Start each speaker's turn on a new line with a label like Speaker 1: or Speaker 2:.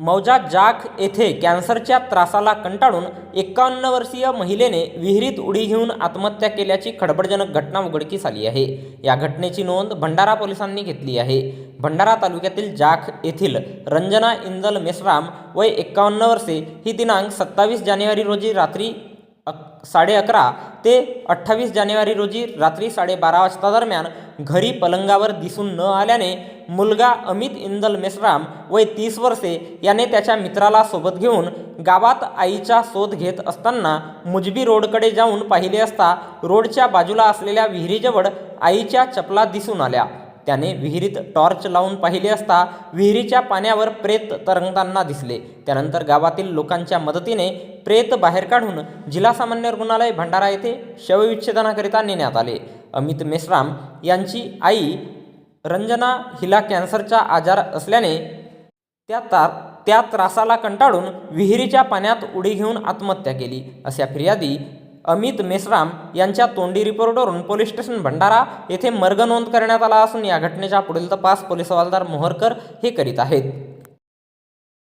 Speaker 1: मौजा जाख येथे कॅन्सरच्या त्रासाला कंटाळून एकावन्न वर्षीय महिलेने विहिरीत उडी घेऊन आत्महत्या केल्याची खडबडजनक घटना उघडकीस आली आहे. या घटनेची नोंद भंडारा पोलिसांनी घेतली आहे. भंडारा तालुक्यातील जाख येथील रंजना इंदल मेश्राम वय एक्कावन्न वर्षे ही दिनांक सत्तावीस जानेवारी रोजी रात्री अक साडे अकरा ते अठ्ठावीस जानेवारी रोजी रात्री साडेबारा वाजता दरम्यान घरी पलंगावर दिसून न आल्याने मुलगा अमित इंदल मेश्राम वय तीस वर्षे याने त्याच्या मित्राला सोबत घेऊन गावात आईचा शोध घेत असताना मुजबी रोडकडे जाऊन पाहिले असता रोडच्या बाजूला असलेल्या विहिरीजवळ आईच्या चपला दिसून आल्या. त्याने विहिरीत टॉर्च लावून पाहिले असता विहिरीच्या पाण्यावर प्रेत तरंगताना दिसले. त्यानंतर गावातील लोकांच्या मदतीने प्रेत बाहेर काढून जिल्हा सामान्य रुग्णालय भंडारा येथे शवविच्छेदनाकरिता नेण्यात आले. अमित मेश्राम यांची आई रंजना हिला कॅन्सरचा आजार असल्याने त्या ता त्या त्रासाला कंटाळून विहिरीच्या पाण्यात उडी घेऊन आत्महत्या केली. अशा फिर्यादी अमित मेसराम यांच्या तोंडी रिपोर्टवरून पोलीस स्टेशन भंडारा येथे मर्ग नोंद करण्यात आला असून या घटनेचा पुढील तपास पोलीस हवालदार मोहरकर हे करीत आहेत.